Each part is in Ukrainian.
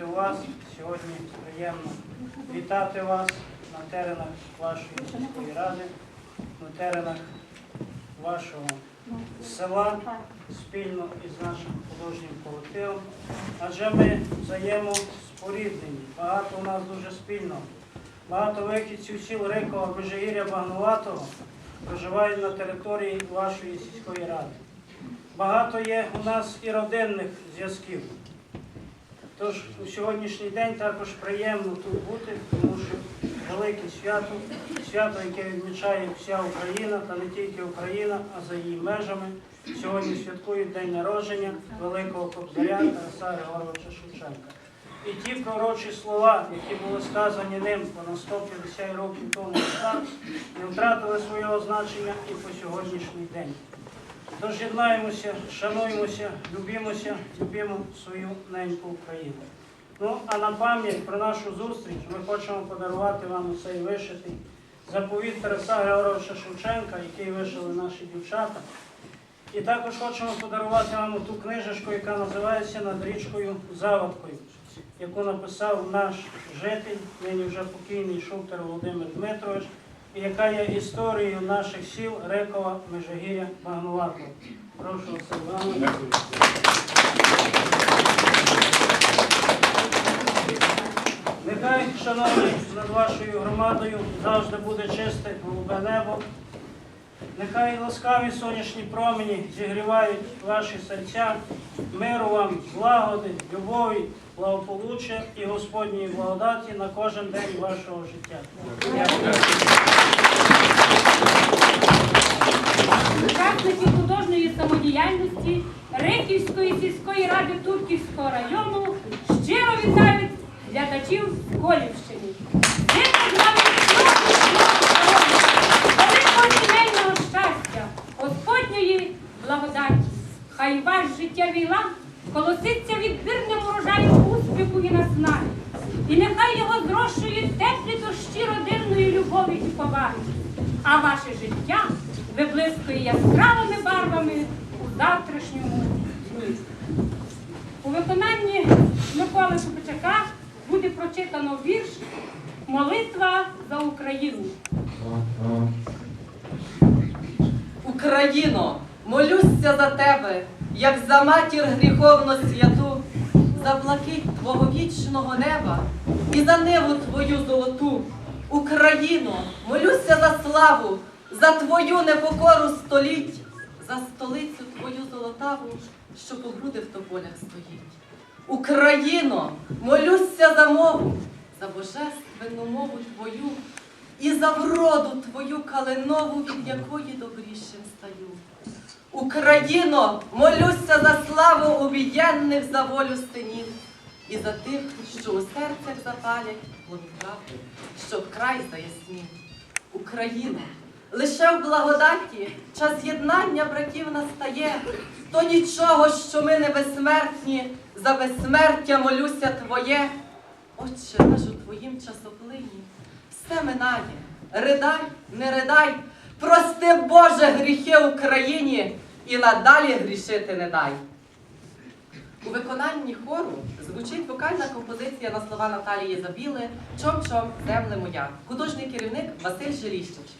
бути у вас, сьогодні приємно вітати вас на теренах вашої сільської ради, на теренах вашого села спільно із нашим художнім колективом. Адже ми взаємоспоріднені. Багато у нас дуже спільно. Багато вихідців сіл Рикова, Межигір'я, Багнуватого проживають на території вашої сільської ради. Багато є у нас і родинних зв'язків. Тож у сьогоднішній день також приємно тут бути, тому що велике свято, свято, яке відмічає вся Україна, та не тільки Україна, а за її межами. Сьогодні святкують день народження великого кобзаря Тараса Григоровича Шевченка. І ті пророчі слова, які були сказані ним понад 150 років тому не втратили свого значення і по сьогоднішній день. Тож єднаємося, шануємося, любімося, любимо свою неньку Україну. Ну, а на пам'ять про нашу зустріч ми хочемо подарувати вам цей вишитий заповіт Тараса Григоровича Шевченка, який вишили наші дівчата. І також хочемо подарувати вам ту книжечку, яка називається Над річкою Заводкою, яку написав наш житель, нині вже покійний Шуктер Володимир Дмитрович, яка є історією наших сіл Рекова, Межигір'я, Багнуватого. Прошу Іванович. Нехай, шановні, над вашою громадою завжди буде чисте голубе небо. Нехай ласкаві сонячні промені зігрівають ваші серця, миру вам, злагоди, любові, благополуччя і Господньої благодаті на кожен день вашого життя. Учасники художньої самодіяльності Реківської сільської ради Турківського району щиро вітають глядачів з Колівщини. Зичу вам міцного здоров'я, великого сімейного щастя, Господньої благодаті. Хай ваш життєвий лад колоситься відбірним урожаєм успіху і наснаги. І нехай його зрошують теплі дощі родинної любові і поваги. А ваше життя виблискує яскравими барвами у завтрашньому дні. У виконанні Миколи Шупичака буде прочитано вірш Молитва за Україну. Україно, молюся за тебе, як за матір гріховно святу, за блакить твого вічного неба і за ниву твою золоту. Україно, молюся за славу, за твою непокору століть, за столицю твою золотаву, що по груди в тополях стоїть. Україно, молюся за мову, за божественну мову твою і за вроду твою калинову, від якої добрішим стаю. Україно, молюся за славу обієнних за волю синів і за тих, що у серцях запалять правди, щоб край заяснів. Україно, лише в благодаті час єднання братів настає, то нічого, що ми не безсмертні, за безсмертя молюся Твоє. Отче наш у Твоїм часоплині, все минає. Ридай, не ридай, прости Боже гріхи Україні і надалі грішити не дай. У виконанні хору звучить вокальна композиція на слова Наталії Забіли Чом-чом, земле моя. Художній керівник Василь Желіщич.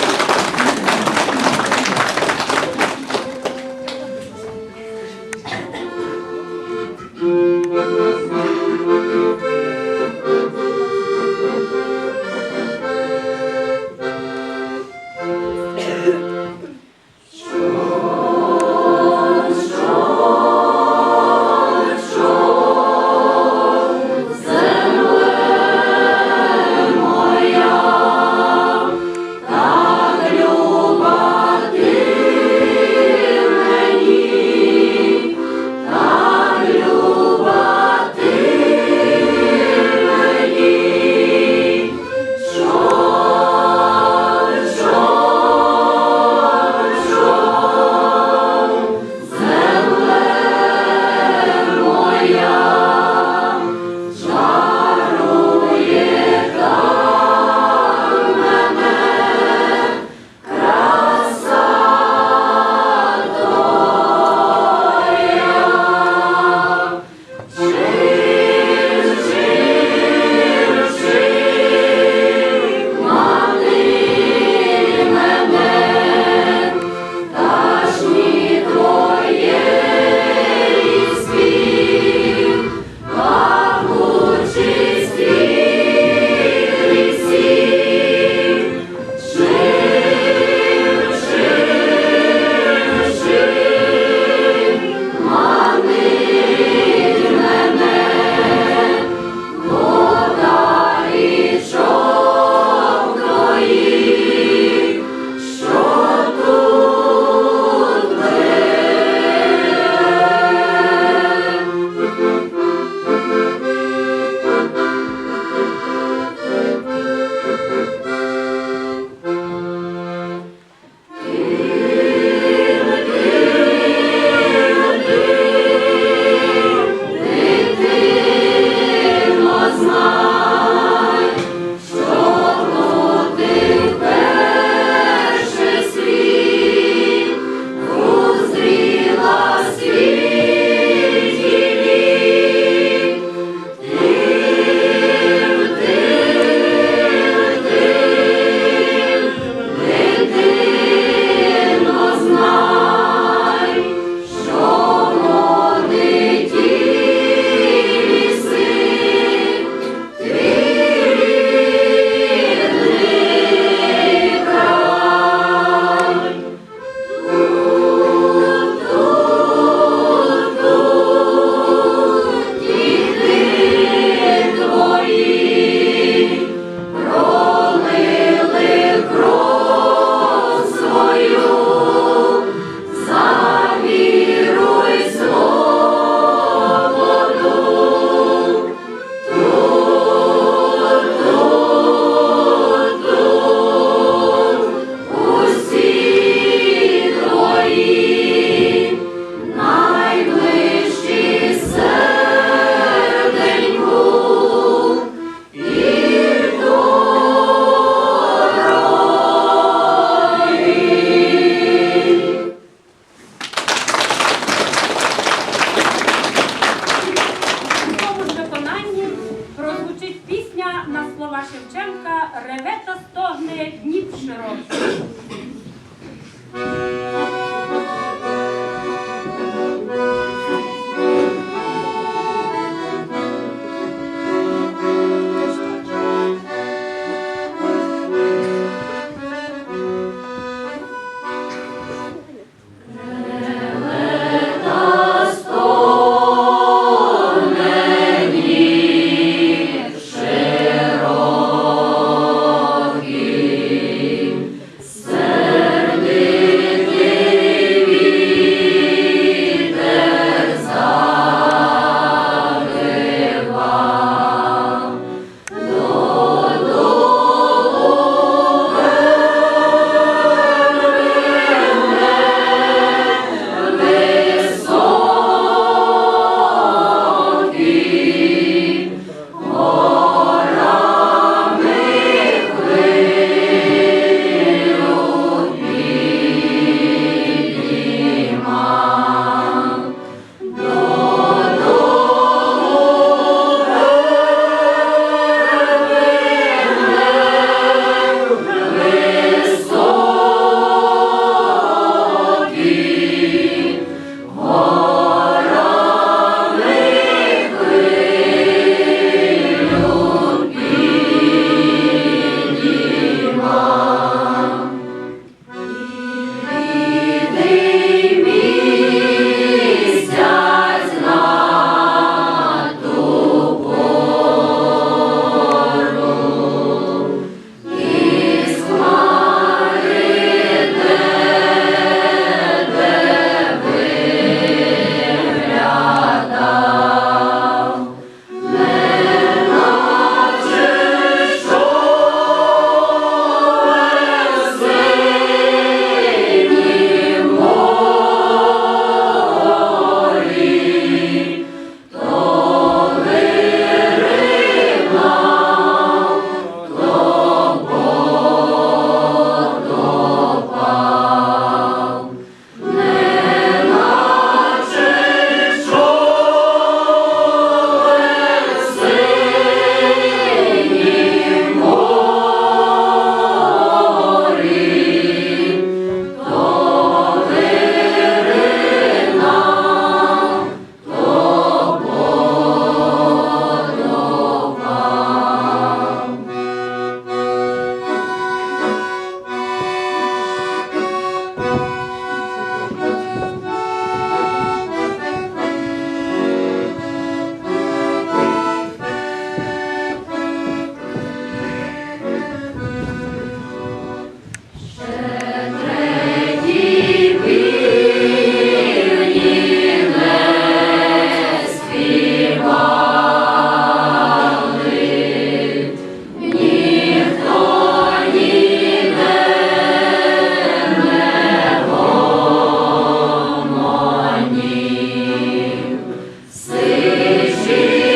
на слова Шевченка реве та стогне Дніп. Jesus.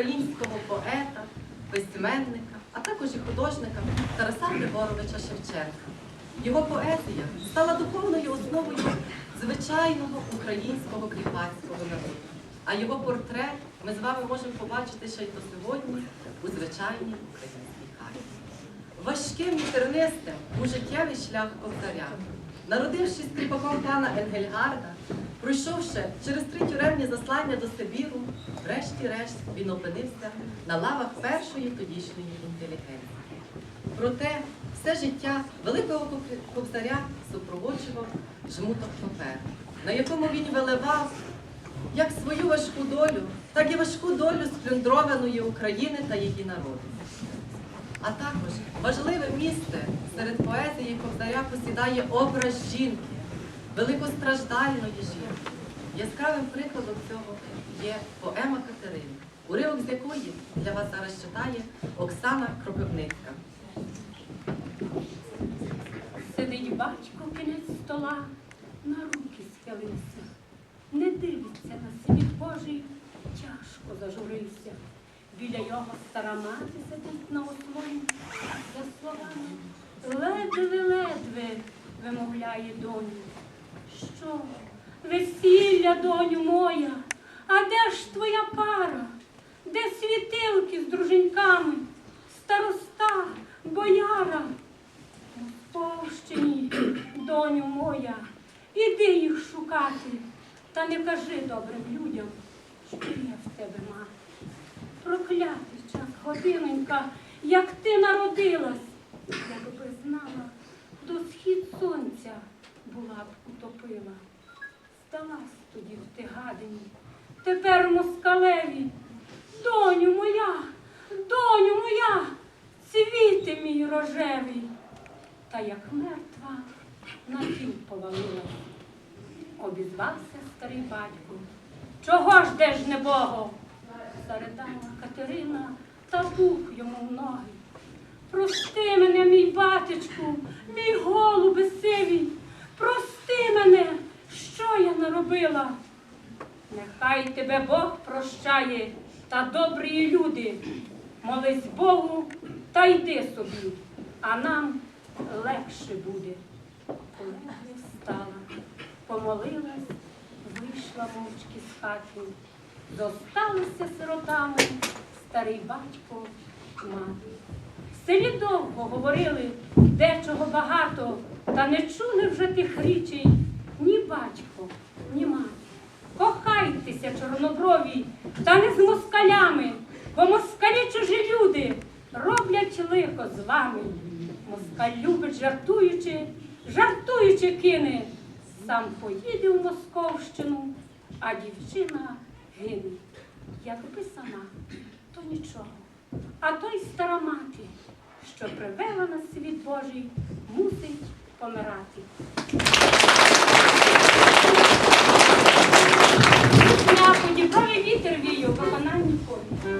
Українського поета, письменника, а також і художника Тараса Григоровича Шевченка. Його поезія стала духовною основою звичайного українського кріпацького народу. А його портрет ми з вами можемо побачити ще й до сьогодні у звичайній українській хаті. Важким і тернистим був життєвий шлях ковтаря. Народившись кріпаком пана Енгельгарда, Пройшовши через три тюремні заслання до Сибіру, врешті-решт він опинився на лавах першої тодішньої інтелігенції. Проте все життя великого кобзаря супроводжував жмуток паперу, на якому він виливав як свою важку долю, так і важку долю сплюндрованої України та її народу. А також важливе місце серед поезії Кобзаря посідає образ жінки, великостраждальної жінки. Яскравим прикладом цього є поема Катерини, уривок з якої для вас зараз читає Оксана Кропивницька. Сидить батько кінець стола, на руки схилився. Не дивиться на світ Божий, тяжко зажурився. Біля його стара мати сидить на ослоні, за словами ледве-ледве вимовляє доню. Що, весілля, доню моя, а де ж твоя пара? Де світилки з друженьками, староста, бояра? У Московщині, доню моя, іди їх шукати, та не кажи добрим людям, що є в тебе мати. Проклятий час, годинонька, як ти народилась, якби знала, до схід сонця була б утопила. Здалась тоді в ти гадині, тепер москалеві. Доню моя, доню моя, цвіти мій рожевий. Та як мертва на тіл повалилась. Обізвався старий батько. Чого ж де ж небого? Заридала Катерина та бух йому в ноги. Прости мене, мій батечку, мій голубе сивій, я. Нехай тебе Бог прощає та добрі люди. Молись Богу та йди собі, а нам легше буде. Коли встала, помолилась, вийшла мовчки з хати. Зосталися сиротами старий батько, мати. В селі довго говорили, дечого багато, та не чули вже тих річей ні батько, ні. Кохайтеся, чорноброві, та не з москалями, бо москалі чужі люди роблять лихо з вами. Москаль любить жартуючи, жартуючи кине, сам поїде в Московщину, а дівчина гине. Якби сама, то нічого. А той стара мати, що привела на світ Божий, мусить помирати. По Дніпрові вітер вію, в виконанні полі.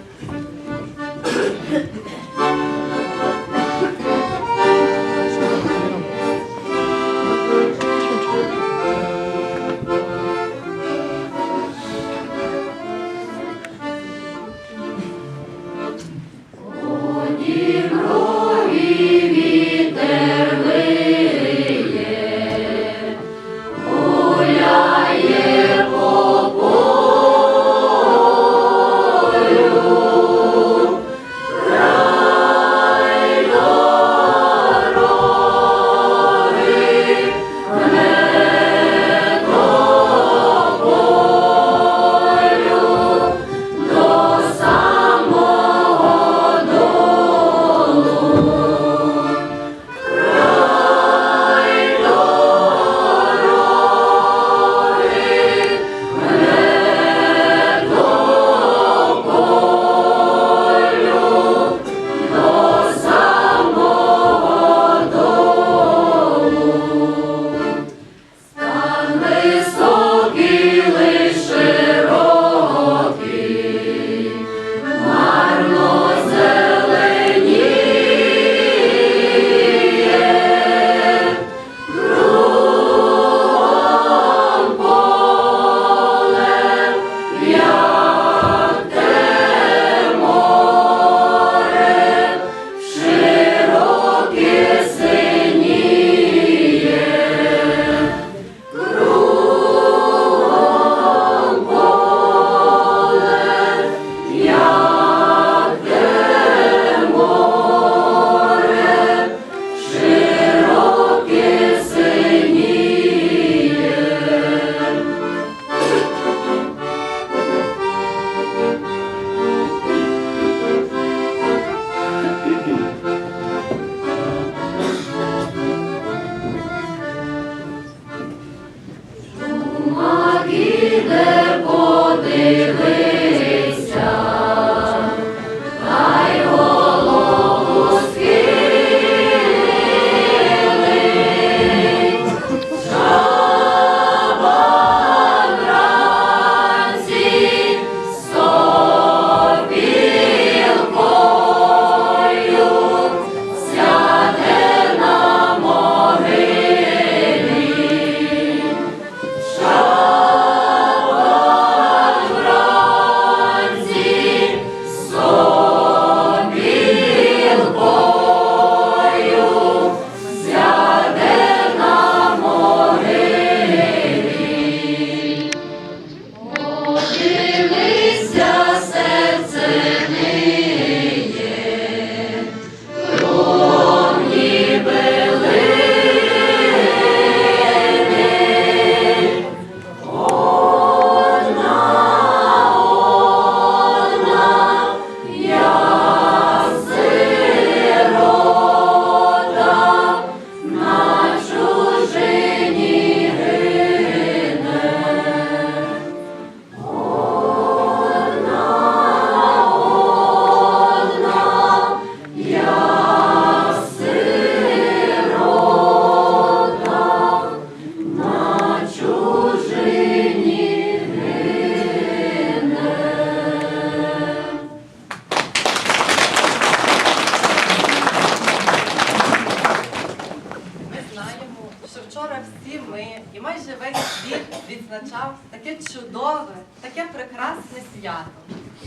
Свято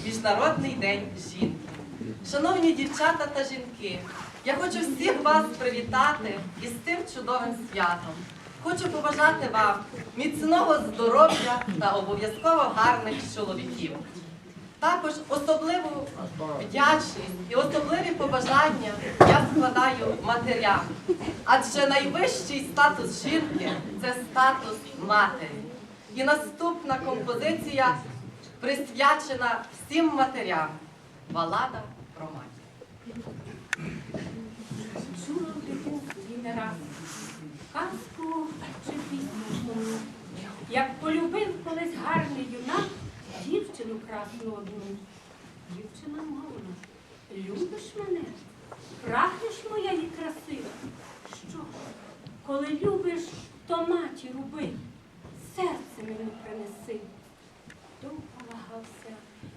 Міжнародний день жінки. Шановні дівчата та жінки, я хочу всіх вас привітати із цим чудовим святом. Хочу побажати вам міцного здоров'я та обов'язково гарних чоловіків. Також особливу вдячність і особливі побажання я складаю матерям. Адже найвищий статус жінки це статус матері. І наступна композиція присвячена всім матерям. Балада про матір. Чула в дитинстві не раз казку чи пісню як полюбив колись гарний юнак дівчину красну одну. Дівчина мовна, любиш мене, прагнеш моєї краси. Що, коли любиш, то матір убий, серце мені принеси плакався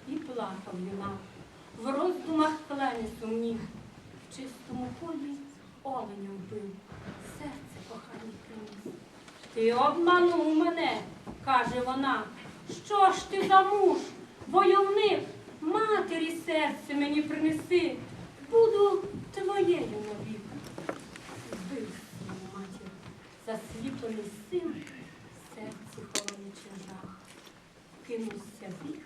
і плакав юнак. В роздумах плені сумнів, в чистому полі оленя вбив, серце кохані приніс. Ти обманув мене, каже вона. Що ж ти за муж, войовник, матері серце мені принеси, буду твоєю навік. Вбив свою матір, засліплений син, серце холонячи жах, кинувся вік.